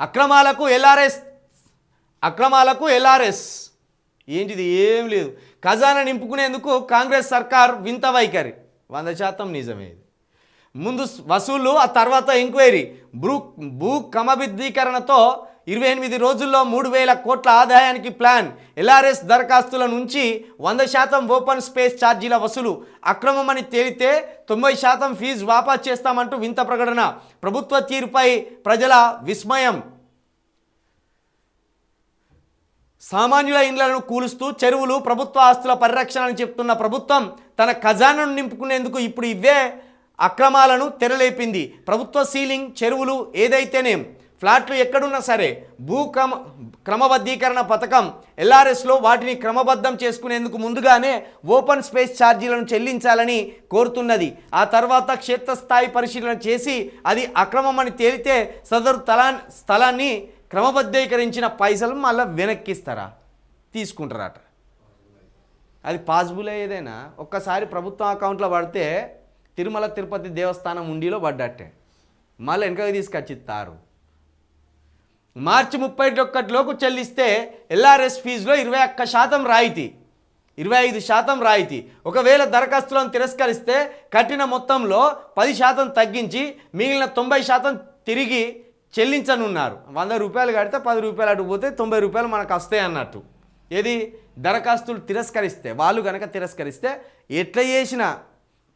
అక్రమాలకు ఎల్ఆర్ఎస్. అక్రమాలకు ఎల్ఆర్ఎస్. ఏంటిది? ఏం లేదు. ఖజానా నింపుకునేందుకు కాంగ్రెస్ సర్కార్ వింత వైఖరి. వంద శాతం నిజమేది ముందు వసూళ్ళు ఆ తర్వాత ఎంక్వైరీ. భూ భూ క్రమబద్ధీకరణతో ఇరవై ఎనిమిది రోజుల్లో మూడు వేల కోట్ల ఆదాయానికి ప్లాన్. ఎల్ఆర్ఎస్ దరఖాస్తుల నుంచి వంద శాతం ఓపెన్ స్పేస్ ఛార్జీల వసూలు. అక్రమమని తేలితే తొంభై శాతం ఫీజు వాపస్ చేస్తామంటూ వింత ప్రకటన. ప్రభుత్వ తీరుపై ప్రజల విస్మయం. సామాన్యుల ఇండ్లను కూలుస్తూ చెరువులు ప్రభుత్వ ఆస్తుల పరిరక్షణ అని చెప్తున్న ప్రభుత్వం తన ఖజానాను నింపుకునేందుకు ఇప్పుడు ఇవే అక్రమాలను తెరలేపింది. ప్రభుత్వ సీలింగ్ చెరువులు ఏదైతేనేం? ఫ్లాట్లు ఎక్కడున్నా సరే భూ క్రమ క్రమబద్ధీకరణ పథకం ఎల్ఆర్ఎస్లో వాటిని క్రమబద్ధం చేసుకునేందుకు ముందుగానే ఓపెన్ స్పేస్ ఛార్జీలను చెల్లించాలని కోరుతున్నది. ఆ తర్వాత క్షేత్రస్థాయి పరిశీలన చేసి అది అక్రమమని తేలితే సదరు తలా స్థలాన్ని క్రమబద్ధీకరించిన పైసలు మళ్ళీ వెనక్కిస్తారా? తీసుకుంటారట. అది పాసిబుల్ ఏదైనా. ఒక్కసారి ప్రభుత్వం అకౌంట్లో పడితే తిరుమల తిరుపతి దేవస్థానం ఉండిలో పడ్డట్టే. మళ్ళీ వెనకకి తీసుకొచ్చిస్తారు మార్చి ముప్పై ఒక్కటిలోపు చెల్లిస్తే ఎల్ఆర్ఎస్ ఫీజులో ఇరవై ఒక్క శాతం రాయితీ. ఇరవై ఐదు శాతం రాయితీ. ఒకవేళ దరఖాస్తులను తిరస్కరిస్తే కట్టిన మొత్తంలో పది శాతం తగ్గించి మిగిలిన తొంభై శాతం తిరిగి చెల్లించనున్నారు. వంద రూపాయలు కడితే పది రూపాయలు అటు పోతే తొంభై రూపాయలు మనకు వస్తాయి అన్నట్టు. ఏది? దరఖాస్తులు తిరస్కరిస్తే వాళ్ళు కనుక తిరస్కరిస్తే ఎట్లా చేసినా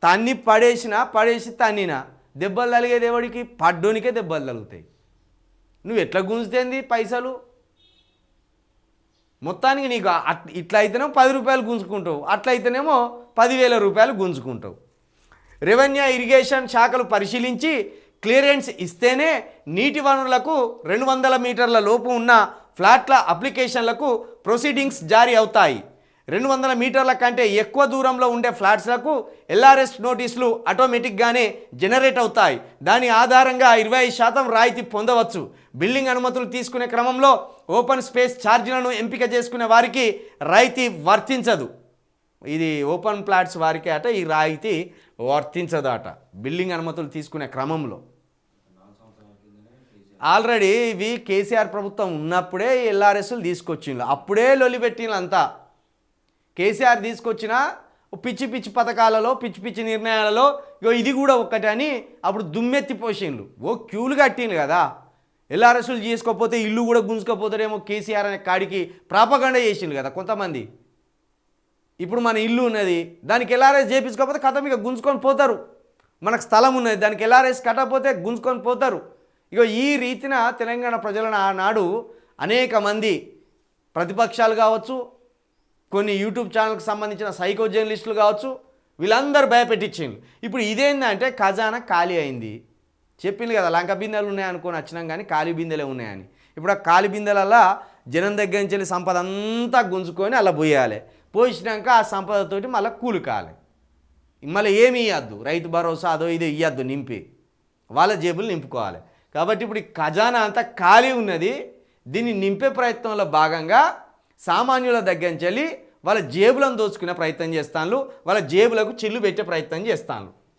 తన్ని పడేసినా పడేసి తన్నినా దెబ్బలు తలిగేది ఎవడికి? పడ్డోనికే దెబ్బలు తగులుతాయి. నువ్వు ఎట్లా గుంజుతేంది పైసలు? మొత్తానికి నీకు అట్ ఇట్లా అయితేనేమో పది రూపాయలు గుంజుకుంటావు అట్లయితేనేమో పదివేల రూపాయలు గుంజుకుంటావు. రెవెన్యూ ఇరిగేషన్ శాఖలు పరిశీలించి క్లియరెన్స్ ఇస్తేనే నీటి వనరులకు రెండు వందల మీటర్ల లోపు ఉన్న ఫ్లాట్ల అప్లికేషన్లకు ప్రొసీడింగ్స్ జారీ అవుతాయి. రెండు వందల మీటర్ల కంటే ఎక్కువ దూరంలో ఉండే ఫ్లాట్స్లకు ఎల్ఆర్ఎస్ నోటీసులు ఆటోమేటిక్గానే జనరేట్ అవుతాయి. దాని ఆధారంగా ఇరవై ఐదు శాతం రాయితీ పొందవచ్చు. బిల్డింగ్ అనుమతులు తీసుకునే క్రమంలో ఓపెన్ స్పేస్ ఛార్జీలను ఎంపిక చేసుకునే వారికి రాయితీ వర్తించదు. ఇది ఓపెన్ ప్లాట్స్ వారికి అట ఈ రాయితీ వర్తించదు అట బిల్డింగ్ అనుమతులు తీసుకునే క్రమంలో. ఆల్రెడీ ఇవి కేసీఆర్ ప్రభుత్వం ఉన్నప్పుడే ఎల్ఆర్ఎస్లు తీసుకొచ్చిండ్రు. అప్పుడే లొలిపెట్టిండ్రు అంతా. కేసీఆర్ తీసుకొచ్చిన పిచ్చి పిచ్చి పథకాలలో పిచ్చి పిచ్చి నిర్ణయాలలో ఇగో ఇది కూడా ఒక్కటి అని అప్పుడు దుమ్మెత్తి పోసిండ్రు. ఓ క్యూలు కట్టిండు కదా. ఎల్ఆర్ఎస్లు చేసుకోకపోతే ఇల్లు కూడా గుంజుకపోతారేమో కేసీఆర్ అనే కాడికి ప్రాపగండ చేసిండ్రు కదా కొంతమంది. ఇప్పుడు మన ఇల్లు ఉన్నది దానికి ఎల్ఆర్ఎస్ చేపించుకోకపోతే కథం ఇక గుంజుకొని పోతారు. మనకు స్థలం ఉన్నది దానికి ఎల్ఆర్ఎస్ కట్టకపోతే గుంజుకొని పోతారు. ఇక ఈ రీతిన తెలంగాణ ప్రజలను ఆనాడు అనేక మంది ప్రతిపక్షాలు కావచ్చు కొన్ని యూట్యూబ్ ఛానల్కి సంబంధించిన సైకో జర్నలిస్టులు కావచ్చు వీళ్ళందరూ భయపెట్టించిండ్రు. ఇప్పుడు ఇదేందంటే ఖజానా ఖాళీ అయింది. చెప్పింది కదా లంక బిందెలు ఉన్నాయనుకొని వచ్చినాం కానీ ఖాళీ బిందెలే ఉన్నాయని. ఇప్పుడు ఆ ఖాళీ బిందెలల్లా జనం దగ్గర నుంచి వెళ్ళి సంపద అంతా గుంజుకొని అలా పోయాలి. పోసినాక ఆ సంపదతోటి మళ్ళీ కూలికాలి మళ్ళీ ఏమి ఇవ్వద్దు రైతు భరోసా అదో ఇదో ఇవ్వద్దు నింపి. వాళ్ళ జేబులు నింపుకోవాలి. కాబట్టి ఇప్పుడు ఈ ఖజానా అంతా ఖాళీ ఉన్నది. దీన్ని నింపే ప్రయత్నంలో భాగంగా సామాన్యుల దగ్గర నుంచి వెళ్ళి వాళ్ళ జేబులను దోచుకునే ప్రయత్నం చేస్తాను వాళ్ళ జేబులకు చిల్లు పెట్టే ప్రయత్నం చేస్తాను